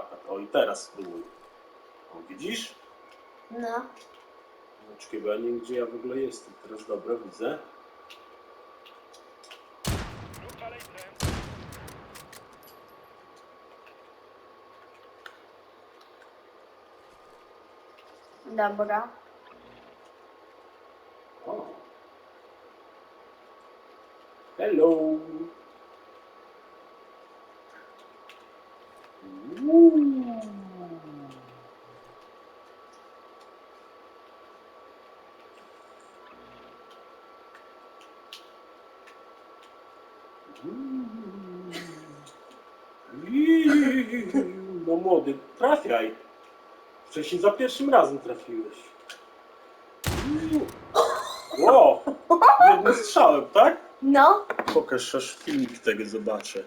parapet. O i teraz spróbuj. O, widzisz? No. Czekaj, bo ja nie wiem, gdzie ja w ogóle jestem. Teraz dobra, widzę. Dobra. O. Hello. No młody, trafiaj. Wcześniej za pierwszym razem trafiłeś. Wow! Jednym strzałem, tak? No. Pokaż aż filmik tego zobaczę.